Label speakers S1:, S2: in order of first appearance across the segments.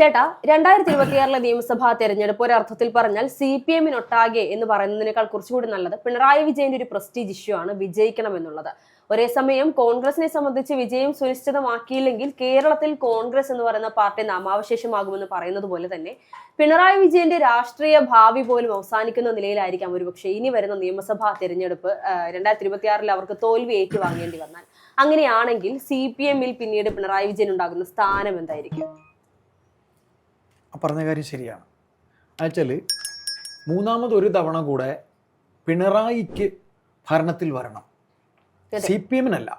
S1: ചേട്ടാ രണ്ടായിരത്തി ഇരുപത്തിയാറിലെ നിയമസഭാ തെരഞ്ഞെടുപ്പ് ഒരർത്ഥത്തിൽ പറഞ്ഞാൽ സി പി എമ്മിനൊട്ടാകെ എന്ന് പറയുന്നതിനേക്കാൾ കുറച്ചുകൂടി നല്ലത് പിണറായി വിജയന്റെ ഒരു പ്രസ്റ്റീജ് ഇഷ്യൂ ആണ് വിജയിക്കണം എന്നുള്ളത് ഒരേ സമയം കോൺഗ്രസിനെ സംബന്ധിച്ച് വിജയം സുനിശ്ചിതമാക്കിയില്ലെങ്കിൽ കേരളത്തിൽ കോൺഗ്രസ് എന്ന് പറയുന്ന പാർട്ടി നാമാവശേഷമാകുമെന്ന് പറയുന്നത് പോലെ തന്നെ പിണറായി വിജയന്റെ രാഷ്ട്രീയ ഭാവി പോലും അവസാനിക്കുന്ന നിലയിലായിരിക്കാം ഒരുപക്ഷെ ഇനി വരുന്ന നിയമസഭാ തെരഞ്ഞെടുപ്പ് രണ്ടായിരത്തി ഇരുപത്തിയാറിൽ അവർക്ക് തോൽവി ഏറ്റുവാങ്ങേണ്ടി വന്നാൽ. അങ്ങനെയാണെങ്കിൽ സി പി എമ്മിൽ പിന്നീട് പിണറായി വിജയൻ ഉണ്ടാകുന്ന സ്ഥാനം എന്തായിരിക്കും?
S2: പറഞ്ഞ കാര്യം ശരിയാണ്. എന്നുവെച്ചാൽ മൂന്നാമത് ഒരു തവണ കൂടെ പിണറായിക്ക് ഭരണത്തിൽ വരണം. C P എമ്മിനല്ല.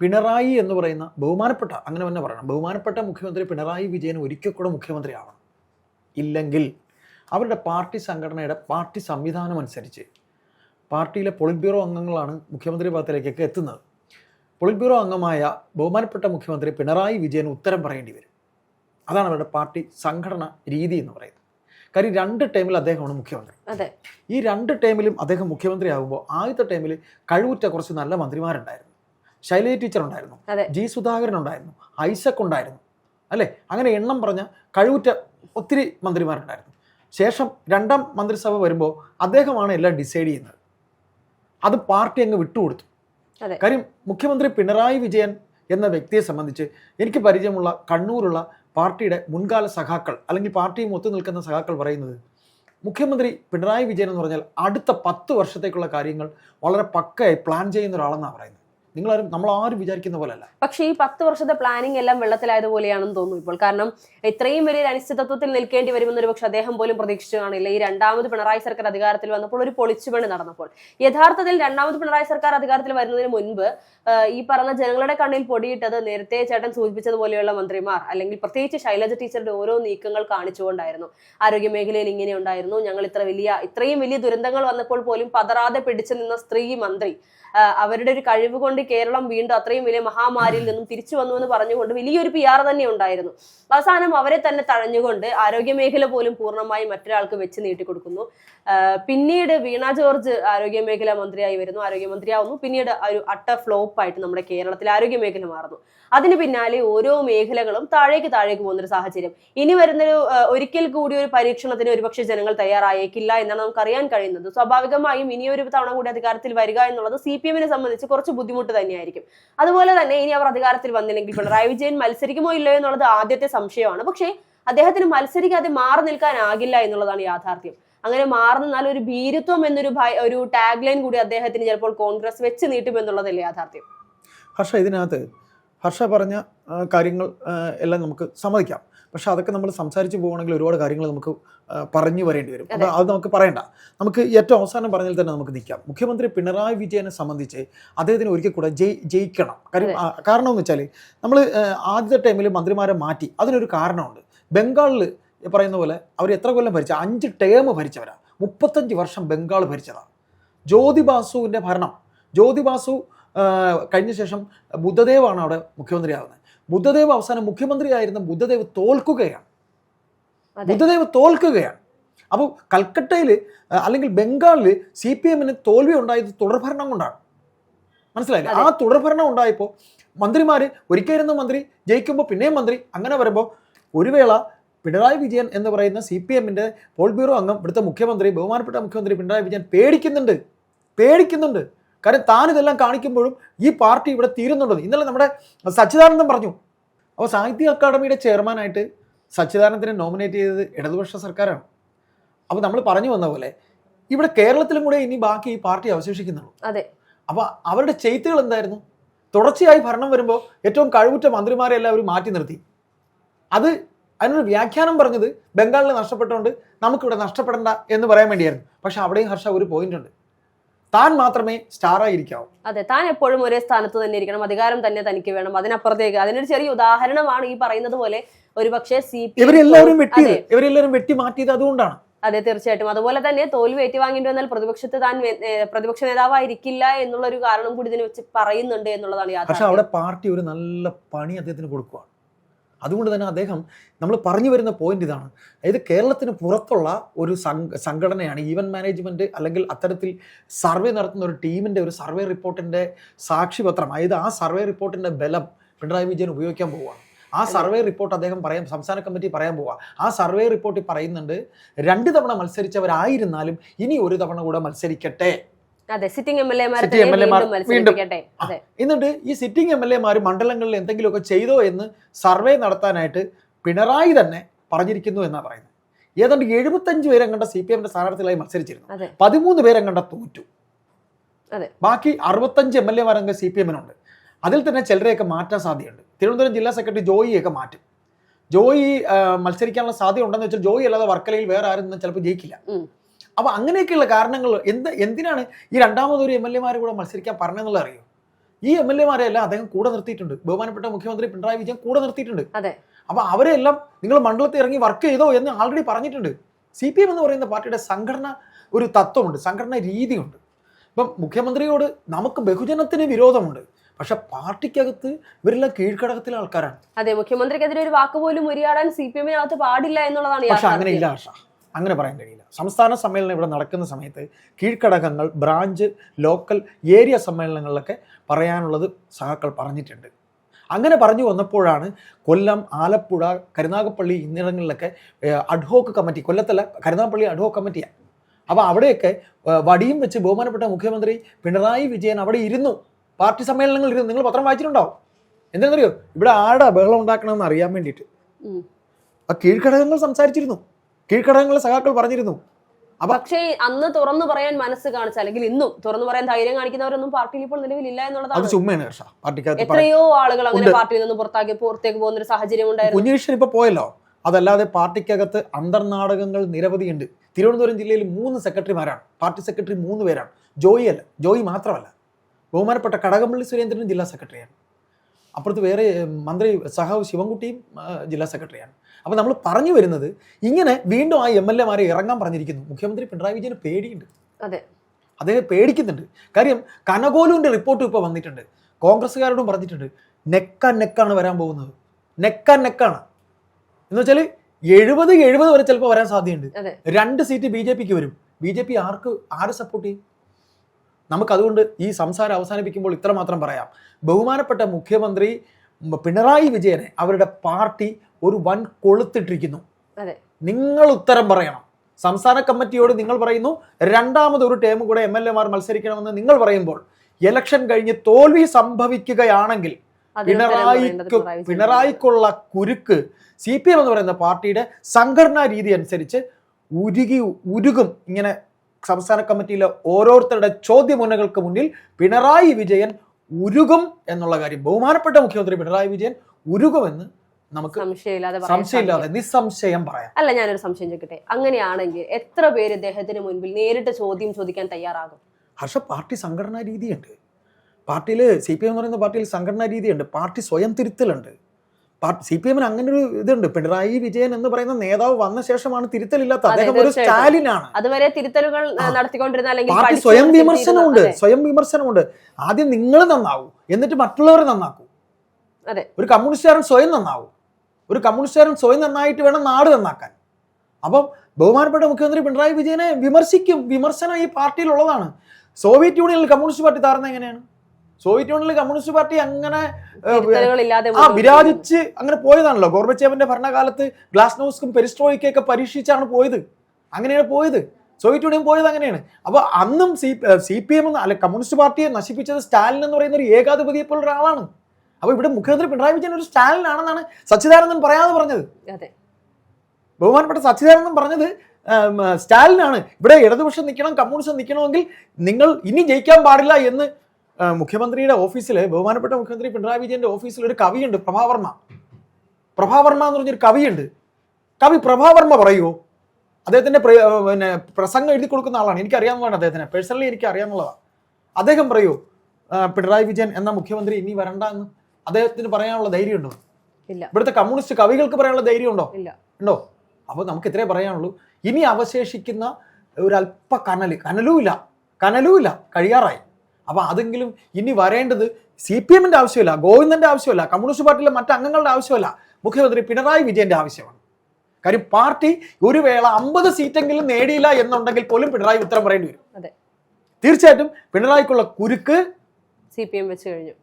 S2: പിണറായി എന്ന് പറയുന്ന ബഹുമാനപ്പെട്ട അങ്ങനെ തന്നെ പറയണം. ബഹുമാനപ്പെട്ട മുഖ്യമന്ത്രി പിണറായി വിജയൻ ഒരിക്കൽ കൂടെ മുഖ്യമന്ത്രി ആവണം. ഇല്ലെങ്കിൽ അവരുടെ പാർട്ടി സംഘടനയുടെ പാർട്ടി സംവിധാനം അനുസരിച്ച് പാർട്ടിയിലെ പൊളിറ്റ് ബ്യൂറോ അംഗങ്ങളാണ് മുഖ്യമന്ത്രി പദത്തിലേക്കൊക്കെ എത്തുന്നത്. പൊളിറ്റ് ബ്യൂറോ അംഗമായ ബഹുമാനപ്പെട്ട മുഖ്യമന്ത്രി പിണറായി വിജയൻ ഉത്തരം പറയേണ്ടി വരും. അതാണ് അവരുടെ പാർട്ടി സംഘടന രീതി എന്ന് പറയുന്നത്. കാര്യം രണ്ട് ടൈമിൽ അദ്ദേഹമാണ് മുഖ്യമന്ത്രി.
S1: അതെ.
S2: ഈ രണ്ട് ടൈമിലും അദ്ദേഹം മുഖ്യമന്ത്രി ആകുമ്പോൾ ആദ്യത്തെ ടൈമിൽ കഴിവുറ്റ കുറച്ച് നല്ല മന്ത്രിമാരുണ്ടായിരുന്നു. ശൈലജ ടീച്ചർ ഉണ്ടായിരുന്നു. ജി സുധാകരൻ ഉണ്ടായിരുന്നു. ഐസക് ഉണ്ടായിരുന്നു. അല്ലേ? അങ്ങനെ എണ്ണം പറഞ്ഞ കഴിവുറ്റ ഒത്തിരി മന്ത്രിമാരുണ്ടായിരുന്നു. ശേഷം രണ്ടാം മന്ത്രിസഭ വരുമ്പോൾ അദ്ദേഹമാണ് എല്ലാം ഡിസൈഡ് ചെയ്യുന്നത്. അത് പാർട്ടി അങ്ങ് വിട്ടുകൊടുത്തു. കാര്യം മുഖ്യമന്ത്രി പിണറായി വിജയൻ എന്ന വ്യക്തിയെ സംബന്ധിച്ച് എനിക്ക് പരിചയമുള്ള കണ്ണൂരുള്ള പാർട്ടിയുടെ മുൻകാല സഖാക്കൾ അല്ലെങ്കിൽ പാർട്ടിയും ഒത്തു നിൽക്കുന്ന സഖാക്കൾ പറയുന്നത് മുഖ്യമന്ത്രി പിണറായി വിജയൻ എന്ന് പറഞ്ഞാൽ അടുത്ത പത്ത് വർഷത്തേക്കുള്ള കാര്യങ്ങൾ വളരെ പക്കയായി പ്ലാൻ ചെയ്യുന്ന ഒരാളെന്നാണ് പറയുന്നത്. നിങ്ങളാരും ആരും വിചാരിക്കുന്ന പോലെയല്ല.
S1: പക്ഷേ ഈ പത്ത് വർഷത്തെ പ്ലാനിങ് എല്ലാം വെള്ളത്തിലായതുപോലെയാണെന്ന് തോന്നുന്നു ഇപ്പോൾ. കാരണം ഇത്രയും വലിയ അനിശ്ചിതത്വത്തിൽ നിൽക്കേണ്ടി വരുമെന്ന് ഒരു പക്ഷെ അദ്ദേഹം പോലും പ്രതീക്ഷിച്ചു കാണില്ല. ഈ രണ്ടാമത് പിണറായി സർക്കാർ അധികാരത്തിൽ വന്നപ്പോൾ ഒരു പൊളിച്ചുപണി നടന്നപ്പോൾ. യഥാർത്ഥത്തിൽ രണ്ടാമത് പിണറായി സർക്കാർ അധികാരത്തിൽ വരുന്നതിന് മുൻപ് ഈ പറഞ്ഞ ജനങ്ങളുടെ കണ്ണിൽ പൊടിയിട്ടത് നേരത്തെ ചേട്ടൻ സൂചിപ്പിച്ചതുപോലെയുള്ള മന്ത്രിമാർ അല്ലെങ്കിൽ പ്രത്യേകിച്ച് ശൈലജ ടീച്ചറുടെ ഓരോ നീക്കങ്ങൾ കാണിച്ചുകൊണ്ടായിരുന്നു. ആരോഗ്യ മേഖലയിൽ ഇങ്ങനെ ഉണ്ടായിരുന്നു. ഞങ്ങൾ ഇത്ര വലിയ ഇത്രയും വലിയ ദുരന്തങ്ങൾ വന്നപ്പോൾ പോലും പതറാതെ പിടിച്ചു നിന്ന സ്ത്രീ മന്ത്രി അവരുടെ ഒരു കഴിവ് കൊണ്ട് കേരളം വീണ്ടും അത്രയും വലിയ മഹാമാരിയിൽ നിന്നും തിരിച്ചു വന്നു എന്ന് പറഞ്ഞുകൊണ്ട് വലിയൊരു പി ആർ തന്നെ ഉണ്ടായിരുന്നു. അവസാനം അവരെ തന്നെ തഴഞ്ഞുകൊണ്ട് ആരോഗ്യ മേഖല പോലും പൂർണമായി മറ്റൊരാൾക്ക് വെച്ച് നീട്ടിക്കൊടുക്കുന്നു. പിന്നീട് വീണ ജോർജ് ആരോഗ്യ മേഖല മന്ത്രിയായി വരുന്നു. ആരോഗ്യമന്ത്രിയാവുന്നു. പിന്നീട് ഒരു അട്ട ഫ്ലോപ്പ് ആയിട്ട് നമ്മുടെ കേരളത്തിലെ ആരോഗ്യ മേഖല മാറുന്നു. അതിന് പിന്നാലെ ഓരോ മേഖലകളും താഴേക്ക് താഴേക്ക് പോകുന്നൊരു സാഹചര്യം. ഇനി വരുന്നൊരു ഒരിക്കൽ കൂടി ഒരു പരീക്ഷണത്തിന് ഒരുപക്ഷെ ജനങ്ങൾ തയ്യാറായേക്കില്ല എന്നാണ് നമുക്ക് അറിയാൻ കഴിയുന്നത്. സ്വാഭാവികമായും ഇനിയൊരു തവണ കൂടി അധികാരത്തിൽ വരിക എന്നുള്ളത് സി പി എമ്മിനെ സംബന്ധിച്ച് കുറച്ച് ബുദ്ധിമുട്ട് തന്നെയായിരിക്കും. അതുപോലെ തന്നെ ഇനി അവർ അധികാരത്തിൽ വന്നില്ലെങ്കിൽ പിണറായി വിജയൻ മത്സരിക്കുമോ ഇല്ലയോ എന്നുള്ളത് ആദ്യത്തെ സംശയമാണ്. പക്ഷേ അദ്ദേഹത്തിന് മത്സരിക്കാതെ മാറി നിൽക്കാനാകില്ല എന്നുള്ളതാണ് യാഥാർത്ഥ്യം. അങ്ങനെ മാറുന്ന ഒരു ഭീരുത്വം എന്നൊരു ഒരു ടാഗ് ലൈൻ കൂടി അദ്ദേഹത്തിന് ചിലപ്പോൾ കോൺഗ്രസ് വെച്ച് നീട്ടും എന്നുള്ളതല്ലേ യാഥാർത്ഥ്യം?
S2: ഹർഷ ഇതിനകത്ത് ഹർഷ പറഞ്ഞ കാര്യങ്ങൾ എല്ലാം നമുക്ക് സമ്മതിക്കാം. പക്ഷെ അതൊക്കെ നമ്മൾ സംസാരിച്ച് പോകണമെങ്കിൽ ഒരുപാട് കാര്യങ്ങൾ നമുക്ക് പറഞ്ഞു വരേണ്ടി വരും. അപ്പോൾ അത് നമുക്ക് പറയണ്ട. നമുക്ക് ഏറ്റവും അവസാനം പറഞ്ഞാൽ തന്നെ നമുക്ക് നിൽക്കാം. മുഖ്യമന്ത്രി പിണറായി വിജയനെ സംബന്ധിച്ച് അദ്ദേഹത്തിന് ഒരിക്കൽ കൂടെ ജയി ജയിക്കണം. കാര്യം കാരണം എന്ന് വെച്ചാൽ നമ്മൾ ആദ്യത്തെ ടൈമിൽ മന്ത്രിമാരെ മാറ്റി. അതിനൊരു കാരണമുണ്ട്. ബംഗാളിൽ പറയുന്ന പോലെ അവർ എത്ര കൊല്ലം ഭരിച്ച? അഞ്ച് ടേം ഭരിച്ചവരാണ് മുപ്പത്തഞ്ച് വർഷം ബംഗാൾ ഭരിച്ചതാണ് ജ്യോതി ബാസുവിന്റെ ഭരണം. ജ്യോതി ബാസു കഴിഞ്ഞ ശേഷം ബുദ്ധദേവാണ് അവിടെ മുഖ്യമന്ത്രിയാകുന്നത്. ബുദ്ധദേവ് അവസാനം മുഖ്യമന്ത്രിയായിരുന്ന ബുദ്ധദേവ് തോൽക്കുകയാണ്. ബുദ്ധദേവ് തോൽക്കുകയാണ്. അപ്പോൾ കൽക്കട്ടയിൽ അല്ലെങ്കിൽ ബംഗാളിൽ സി പി എമ്മിന് തോൽവി ഉണ്ടായത് തുടർഭരണം കൊണ്ടാണ്. മനസ്സിലായില്ലേ? ആ തുടർഭരണം ഉണ്ടായപ്പോൾ മന്ത്രിമാർ ഒരിക്കലിരുന്ന മന്ത്രി ജയിക്കുമ്പോൾ പിന്നെയും മന്ത്രി അങ്ങനെ വരുമ്പോൾ ഒരു വേള പിണറായി വിജയൻ എന്ന് പറയുന്ന സി പി എമ്മിന്റെ പോളിറ്റ് ബ്യൂറോ അംഗം ഇവിടുത്തെ മുഖ്യമന്ത്രി ബഹുമാനപ്പെട്ട മുഖ്യമന്ത്രി പിണറായി വിജയൻ പേടിക്കുന്നുണ്ട്. പേടിക്കുന്നുണ്ട്. കാരണം താനിതെല്ലാം കാണിക്കുമ്പോഴും ഈ പാർട്ടി ഇവിടെ തീരുന്നുണ്ടത് ഇന്നലെ നമ്മുടെ സച്ചിദാനന്ദൻ പറഞ്ഞു. അപ്പോൾ സാഹിത്യ അക്കാദമിയുടെ ചെയർമാനായിട്ട് സച്ചിദാനന്ദനെ നോമിനേറ്റ് ചെയ്തത് ഇടതുപക്ഷ സർക്കാരാണ്. അപ്പോൾ നമ്മൾ പറഞ്ഞു വന്ന പോലെ ഇവിടെ കേരളത്തിലും കൂടെ ഇനി ബാക്കി ഈ പാർട്ടി അവശേഷിക്കുന്നുള്ളൂ.
S1: അതെ.
S2: അപ്പോൾ അവരുടെ ചെയ്ത്തുകൾ എന്തായിരുന്നു? തുടർച്ചയായി ഭരണം വരുമ്പോൾ ഏറ്റവും കഴിവുറ്റ മന്ത്രിമാരെ എല്ലാവരും മാറ്റി നിർത്തി. അത് അതിനൊരു വ്യാഖ്യാനം പറഞ്ഞത് ബംഗാളിൽ നഷ്ടപ്പെട്ടുകൊണ്ട് നമുക്കിവിടെ നഷ്ടപ്പെടണ്ട എന്ന് പറയാൻ വേണ്ടിയായിരുന്നു. പക്ഷെ അവിടെയും ഹർഷ ഒരു പോയിന്റ് ഉണ്ട്. താൻ മാത്രമേ സ്റ്റാറായിരിക്കാവൂ
S1: അതെ താൻ എപ്പോഴും ഒരേ സ്ഥാനത്ത് തന്നെ ഇരിക്കണം. അധികാരം തന്നെ തനിക്ക് വേണം. അതിനപ്പുറത്തേക്ക് അതിനൊരു ചെറിയ ഉദാഹരണമാണ് ഈ പറയുന്നത് പോലെ ഒരുപക്ഷെ സി പി
S2: ഇവരെല്ലാവരും വെട്ടി ഇവരെല്ലാവരും വെട്ടി മാറ്റിയത് അതുകൊണ്ടാണ്.
S1: അതെ തീർച്ചയായിട്ടും. അതുപോലെ തന്നെ തോൽവി ഏറ്റുവാങ്ങേണ്ടി വന്നാൽ പ്രതിപക്ഷത്തെ താൻ പ്രതിപക്ഷ നേതാവായിരിക്കില്ല എന്നുള്ള ഒരു കാരണം കൂടി ഇതിനെ വെച്ച് പറയുന്നുണ്ട് എന്നുള്ളതാണ്
S2: പക്ഷെ അവിടെ പാർട്ടി ഒരു നല്ല പണി അദ്ദേഹത്തിന് കൊടുക്കുകയാണ് അതുകൊണ്ട് തന്നെ അദ്ദേഹം നമ്മൾ പറഞ്ഞു വരുന്ന പോയിന്റ് ഇതാണ്. അതായത് കേരളത്തിന് പുറത്തുള്ള ഒരു സംഘടനയാണ് ഈവൻ മാനേജ്മെന്റ് അല്ലെങ്കിൽ അത്തരത്തിൽ സർവേ നടത്തുന്ന ഒരു ടീമിന്റെ ഒരു സർവേ റിപ്പോർട്ടിന്റെ സാക്ഷിപത്രം. അതായത് ആ സർവേ റിപ്പോർട്ടിന്റെ ബലം പിണറായി വിജയൻ ഉപയോഗിക്കാൻ പോവുകയാണ്. ആ സർവേ റിപ്പോർട്ട് അദ്ദേഹം പറയാം സംസ്ഥാന കമ്മിറ്റി പറയാൻ പോവുക ആ സർവേ റിപ്പോർട്ടിൽ പറയുന്നുണ്ട് രണ്ട് തവണ മത്സരിച്ചവരായിരുന്നാലും ഇനി ഒരു തവണ കൂടെ മത്സരിക്കട്ടെ.
S1: അതെ സിറ്റിംഗ് എം എൽ വീണ്ടും
S2: എന്നിട്ട് ഈ സിറ്റിംഗ് എം എൽ എമാർ മണ്ഡലങ്ങളിൽ എന്തെങ്കിലുമൊക്കെ ചെയ്തോ എന്ന് സർവേ നടത്താനായിട്ട് പിണറായി തന്നെ പറഞ്ഞിരിക്കുന്നു എന്നാണ് പറയുന്നത്. ഏതാണ്ട് എഴുപത്തഞ്ച് പേരെ കണ്ട സി പി എമ്മിന്റെ സ്ഥാനാർത്ഥികളായി മത്സരിച്ചിരുന്നു. പതിമൂന്ന് പേരെ കണ്ട തോറ്റു. ബാക്കി അറുപത്തഞ്ച് എം എൽ എമാരംഗ സി പി എമ്മിനുണ്ട് അതിൽ തന്നെ ചിലരെയൊക്കെ മാറ്റാൻ സാധ്യതയുണ്ട്. തിരുവനന്തപുരം ജില്ലാ സെക്രട്ടറി ജോയിയൊക്കെ മാറ്റും. ജോയി മത്സരിക്കാനുള്ള സാധ്യത ഉണ്ടെന്ന് വെച്ചാൽ ജോയി അല്ലാതെ വർക്കലയിൽ വേറെ ആരും ചിലപ്പോൾ ജയിക്കില്ല.
S1: ഉം.
S2: അപ്പൊ അങ്ങനെയൊക്കെയുള്ള കാരണങ്ങൾ എന്ത് എന്തിനാണ് ഈ രണ്ടാമതൊരു എം എൽ എമാരെ കൂടെ മത്സരിക്കാൻ പറഞ്ഞെന്നുള്ള അറിയോ? ഈ എം എൽ എമാരെല്ലാം അദ്ദേഹം കൂടെ നിർത്തിയിട്ടുണ്ട്. ബഹുമാനപ്പെട്ട മുഖ്യമന്ത്രി പിണറായി വിജയൻ കൂടെ നിർത്തിയിട്ടുണ്ട്. അവരെ അവരെല്ലാം നിങ്ങൾ മണ്ഡലത്തിൽ ഇറങ്ങി വർക്ക് ചെയ്തോ എന്ന് ആൾറെഡി പറഞ്ഞിട്ടുണ്ട്. സി പി എം എന്ന് പറയുന്ന പാർട്ടിയുടെ സംഘടന ഒരു തത്വമുണ്ട് സംഘടന രീതിയുണ്ട്. ഇപ്പം മുഖ്യമന്ത്രിയോട് നമുക്ക് ബഹുജനത്തിന് വിരോധമുണ്ട്. പക്ഷെ പാർട്ടിക്കകത്ത് ഇവരെല്ലാം കീഴ്ഘടകത്തിലെ ആൾക്കാരാണ്.
S1: അതെ മുഖ്യമന്ത്രിക്കെതിരെ ഒരു വാക്ക് പോലും ഉരിയാടാൻ സി പി എമ്മിനകത്ത് പാടില്ല എന്നുള്ളതാണ്
S2: പക്ഷെ അങ്ങനെ ഇല്ല ആഷ അങ്ങനെ പറയാൻ കഴിയില്ല. സംസ്ഥാന സമ്മേളനം ഇവിടെ നടക്കുന്ന സമയത്ത് കീഴ്ഘടകങ്ങൾ ബ്രാഞ്ച് ലോക്കൽ ഏരിയ സമ്മേളനങ്ങളിലൊക്കെ പറയാനുള്ളത് സഹാക്കൾ പറഞ്ഞിട്ടുണ്ട്. അങ്ങനെ പറഞ്ഞു വന്നപ്പോഴാണ് കൊല്ലം ആലപ്പുഴ കരുനാഗപ്പള്ളി എന്നിടങ്ങളിലൊക്കെ അഡ്ഹോക്ക് കമ്മിറ്റി കൊല്ലത്തല്ല കരുനാഗപ്പള്ളി അഡ്ഹോക്ക് കമ്മിറ്റിയാണ് അപ്പോൾ അവിടെയൊക്കെ വടിയും വെച്ച് ബഹുമാനപ്പെട്ട മുഖ്യമന്ത്രി പിണറായി വിജയൻ അവിടെ ഇരുന്നു. പാർട്ടി സമ്മേളനങ്ങളിൽ ഇരുന്നു. നിങ്ങൾ പത്രം വായിച്ചിട്ടുണ്ടാവും. എന്താണെന്നറിയോ ഇവിടെ ആടെ ബഹളം ഉണ്ടാക്കണമെന്ന് അറിയാൻ വേണ്ടിയിട്ട്. ആ കീഴ്ഘടകങ്ങൾ സംസാരിച്ചിരുന്നു. കീഴ്ഘടകങ്ങളെ സഖാക്കൾ പറഞ്ഞിരുന്നു.
S1: പക്ഷേ അന്ന് തുറന്നു പറയാൻ മനസ്സ് കാണിച്ച അല്ലെങ്കിൽ ഇന്നും തുറന്നു പറയാൻ ധൈര്യം കാണിക്കുന്നവരൊന്നും പാർട്ടിയിൽ ഇപ്പോൾ നിലവിലില്ല
S2: ഇല്ല
S1: എന്നുള്ളതാണ്.
S2: ചുമ്മയാണ്
S1: എത്രയോ ആളുകൾ അങ്ങനെ. പാർട്ടിയിൽ നിന്ന് പുറത്താക്കി പുറത്തേക്ക് പോകുന്ന ഒരു സാഹചര്യം ഉണ്ടായിരുന്നു.
S2: കുഞ്ഞീഷൻ ഇപ്പൊ പോയല്ലോ. അതല്ലാതെ പാർട്ടിക്കകത്ത് അന്തർനാടകങ്ങൾ നിരവധിയുണ്ട് തിരുവനന്തപുരം ജില്ലയിൽ മൂന്ന് സെക്രട്ടറിമാരാണ്. പാർട്ടി സെക്രട്ടറി മൂന്ന് പേരാണ്. ജോയി അല്ല ജോയി മാത്രമല്ല. ബഹുമാനപ്പെട്ട കടകംപള്ളി സുരേന്ദ്രൻ ജില്ലാ സെക്രട്ടറിയാണ്. അപ്പുറത്ത് വേറെ മന്ത്രി സഹാവ് ശിവൻകുട്ടിയും ജില്ലാ സെക്രട്ടറിയാണ്. അപ്പോൾ നമ്മൾ പറഞ്ഞു വരുന്നത് ഇങ്ങനെ വീണ്ടും ആ എം എൽ എമാരെ ഇറങ്ങാൻ പറഞ്ഞിരിക്കുന്നു. മുഖ്യമന്ത്രി പിണറായി വിജയന് പേടിയുണ്ട്.
S1: അതെ.
S2: അദ്ദേഹം പേടിക്കുന്നുണ്ട്. കാര്യം കനകോലുവിന്റെ റിപ്പോർട്ട് ഇപ്പോൾ വന്നിട്ടുണ്ട്. കോൺഗ്രസ്സുകാരോടും പറഞ്ഞിട്ടുണ്ട് നെക്കാൻ നെക്കാണ് വരാൻ പോകുന്നത്. നെക്കാൻ നെക്കാണ്. എന്ന് വെച്ചാൽ എഴുപത് എഴുപത് വരെ ചിലപ്പോൾ വരാൻ സാധ്യതയുണ്ട്. രണ്ട് സീറ്റ് ബി ജെ പിക്ക് വരും. ബി ജെ പി ആർക്ക് ആര് സപ്പോർട്ട് ചെയ്യും? നമുക്കതുകൊണ്ട് ഈ സംസാരം അവസാനിപ്പിക്കുമ്പോൾ ഇത്രമാത്രം പറയാം. ബഹുമാനപ്പെട്ട മുഖ്യമന്ത്രി പിണറായി വിജയനെ അവരുടെ പാർട്ടി ഒരു വൻ കൊളുത്തിട്ടിരിക്കുന്നു. നിങ്ങൾ ഉത്തരം പറയണം. സംസ്ഥാന കമ്മിറ്റിയോട് നിങ്ങൾ പറയുന്നു രണ്ടാമത് ഒരു ടേം കൂടെ എം എൽ എമാർ മത്സരിക്കണമെന്ന് നിങ്ങൾ പറയുമ്പോൾ ഇലക്ഷൻ കഴിഞ്ഞ് തോൽവി സംഭവിക്കുകയാണെങ്കിൽ പിണറായിക്ക്
S1: പിണറായി
S2: പിണറായിക്കുള്ള കുരുക്ക് സി പി എം എന്ന് പറയുന്ന പാർട്ടിയുടെ സംഘടനാ രീതി അനുസരിച്ച് ഉരുകി ഉരുകും ഇങ്ങനെ സംസ്ഥാന കമ്മിറ്റിയിലെ ഓരോരുത്തരുടെ ചോദ്യമുന്നകൾക്ക് മുന്നിൽ പിണറായി വിജയൻ ഉരുകും എന്നുള്ള കാര്യം. ബഹുമാനപ്പെട്ട മുഖ്യമന്ത്രി പിണറായി വിജയൻ ഉരുകുമെന്ന് നമുക്ക്
S1: സംശയമില്ലാതെ
S2: നിസ്സംശയം പറയാം.
S1: അല്ല ഞാനൊരു സംശയം ചോദിക്കട്ടെ. അങ്ങനെയാണെങ്കിൽ എത്ര പേര് ഇദ്ദേഹത്തിന് മുൻപിൽ നേരിട്ട് ചോദ്യം ചോദിക്കാൻ തയ്യാറാകും?
S2: ഹർഷ പാർട്ടി സംഘടനാ രീതിയുണ്ട്. പാർട്ടിയിൽ സി പി എം എന്ന് പറയുന്ന പാർട്ടിയിൽ സംഘടനാ രീതിയുണ്ട്. പാർട്ടി സ്വയം തിരുത്തലുണ്ട്. സി പി എമ്മിന് അങ്ങനെ ഒരു ഇതുണ്ട്. പിണറായി വിജയൻ എന്ന് പറയുന്ന നേതാവ് വന്ന ശേഷമാണ് തിരുത്തലില്ലാത്ത അദ്ദേഹം ഒരു. സ്റ്റാലിനാണ്.
S1: അതുവരെ തിരുത്തലുകൾ. നടത്തിക്കൊണ്ടിരുന്ന അല്ലെങ്കിൽ
S2: പാർട്ടി സ്വയം വിമർശനമുണ്ട്. സ്വയം വിമർശനമുണ്ട്. ആദ്യം നിങ്ങൾ നന്നാവൂ. എന്നിട്ട് മറ്റുള്ളവർ നന്നാക്കൂ.
S1: അതെ.
S2: ഒരു കമ്മ്യൂണിസ്റ്റുകാരൻ സ്വയം നന്നാവൂ. ഒരു കമ്മ്യൂണിസ്റ്റുകാരൻ സ്വയം നന്നായിട്ട് വേണം നാട് നന്നാക്കാൻ. അപ്പം ബഹുമാനപ്പെട്ട മുഖ്യമന്ത്രി പിണറായി വിജയനെ വിമർശിക്കും. വിമർശനം ഈ പാർട്ടിയിലുള്ളതാണ്. സോവിയറ്റ് യൂണിയനിൽ കമ്മ്യൂണിസ്റ്റ് പാർട്ടി താറുന്നത് എങ്ങനെയാണ്? സോവിയറ്റ് യൂണിയനിൽ കമ്മ്യൂണിസ്റ്റ് പാർട്ടി അങ്ങനെ ആ വിരാജിച്ച് അങ്ങനെ പോയതാണല്ലോ. ഗോർബച്ചേവന്റെ ഭരണകാലത്ത് ഗ്ലാസ് നൗസ്ക്കും പെരിസ്ട്രോയ്ക്കും ഒക്കെ പരീക്ഷിച്ചാണ് പോയത്. അങ്ങനെയാണ് പോയത്. സോവിയറ്റ് യൂണിയൻ പോയത് അങ്ങനെയാണ്. അപ്പോൾ അന്നും സി സി പി എം അല്ല കമ്മ്യൂണിസ്റ്റ് പാർട്ടിയെ നശിപ്പിച്ചത് സ്റ്റാലിൻ എന്ന് പറയുന്ന ഒരു ഏകാധിപതിയെ പോലുള്ള ഒരാളാണ്. അപ്പോൾ ഇവിടെ മുഖ്യമന്ത്രി പിണറായി വിജയൻ ഒരു സ്റ്റാലിൻ ആണെന്നാണ് സച്ചിദാനന്ദൻ പറയാതെ പറഞ്ഞത്. ബഹുമാനപ്പെട്ട സച്ചിദാനന്ദൻ പറഞ്ഞത് സ്റ്റാലിൻ സ്റ്റാലിനാണ്. ഇവിടെ ഇടതുപക്ഷം നിൽക്കണം കമ്മ്യൂണിസം നിൽക്കണമെങ്കിൽ നിങ്ങൾ ഇനി ജയിക്കാൻ പാടില്ല എന്ന് മുഖ്യമന്ത്രിയുടെ ഓഫീസിൽ ബഹുമാനപ്പെട്ട മുഖ്യമന്ത്രി പിണറായി വിജയന്റെ ഓഫീസിൽ ഒരു കവിയുണ്ട് പ്രഭാവർമ്മ. പ്രഭാവർമ്മ എന്ന് പറഞ്ഞൊരു കവിയുണ്ട്. കവി പ്രഭാവർമ്മ പറയുമോ അദ്ദേഹത്തിന്റെ പിന്നെ പ്രസംഗം എഴുതി കൊടുക്കുന്ന ആളാണ്. എനിക്ക് അറിയാവുന്നതാണ് അദ്ദേഹത്തിനെ. പേഴ്സണലി എനിക്ക് അറിയാവുന്നതാണ്. അദ്ദേഹം പറയൂ പിണറായി വിജയൻ എന്ന മുഖ്യമന്ത്രി ഇനി വരണ്ട എന്ന് അദ്ദേഹത്തിന് പറയാനുള്ള ധൈര്യമുണ്ടോ?
S1: ഇല്ല.
S2: ഇവിടുത്തെ കമ്മ്യൂണിസ്റ്റ് കവികൾക്ക് പറയാനുള്ള ധൈര്യമുണ്ടോ?
S1: ഇല്ല.
S2: ഉണ്ടോ? അപ്പോൾ നമുക്ക് ഇത്രേ പറയാനുള്ളൂ. ഇനി അവശേഷിക്കുന്ന ഒരു അല്പ കനൽ. കനലുമില്ല. കനലുമില്ല. കഴിയാറായി. അപ്പോൾ അതെങ്കിലും ഇനി വരേണ്ടത് സി പി എമ്മിന്റെ ആവശ്യമില്ല ഗോവിന്ദന്റെ ആവശ്യമില്ല കമ്മ്യൂണിസ്റ്റ് പാർട്ടിയിലെ മറ്റ് അംഗങ്ങളുടെ ആവശ്യമില്ല. മുഖ്യമന്ത്രി പിണറായി വിജയന്റെ ആവശ്യമാണ്. കാര്യം പാർട്ടി ഒരു വേള അമ്പത് സീറ്റെങ്കിലും നേടിയില്ല എന്നുണ്ടെങ്കിൽ പോലും പിണറായി ഉത്തരം പറയേണ്ടി വരും.
S1: അതെ.
S2: തീർച്ചയായിട്ടും പിണറായിക്കുള്ള കുരുക്ക്
S1: സി പി എം വെച്ച് കഴിഞ്ഞു.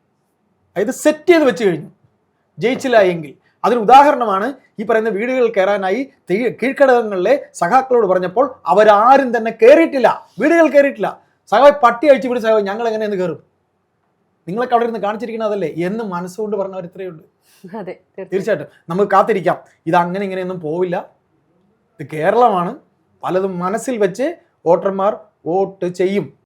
S2: അതായത് സെറ്റ് ചെയ്ത് വെച്ച് കഴിഞ്ഞു. ജയിച്ചില്ല എങ്കിൽ. അതിന് ഉദാഹരണമാണ് ഈ പറയുന്ന വീടുകൾ കയറാനായി കീഴ്ഘടകങ്ങളിലെ സഖാക്കളോട് പറഞ്ഞപ്പോൾ അവരാരും തന്നെ കയറിയിട്ടില്ല വീടുകൾ കയറിയിട്ടില്ല സഖാവ് പട്ടി അഴിച്ചു വിടും സഖാവ് ഞങ്ങൾ എങ്ങനെയെന്ന് കയറും? നിങ്ങളൊക്കെ അവിടെ ഇരുന്ന് കാണിച്ചിരിക്കുന്നത് അതല്ലേ? എന്ന് മനസ്സുകൊണ്ട് പറഞ്ഞവർ ഇത്രയുണ്ട്
S1: അതെ തീർച്ചയായും
S2: തീർച്ചയായിട്ടും. നമുക്ക് കാത്തിരിക്കാം. ഇത് അങ്ങനെ ഇങ്ങനെയൊന്നും പോവില്ല. ഇത് കേരളമാണ്. പലതും മനസ്സിൽ വെച്ച് വോട്ടർമാർ വോട്ട് ചെയ്യും.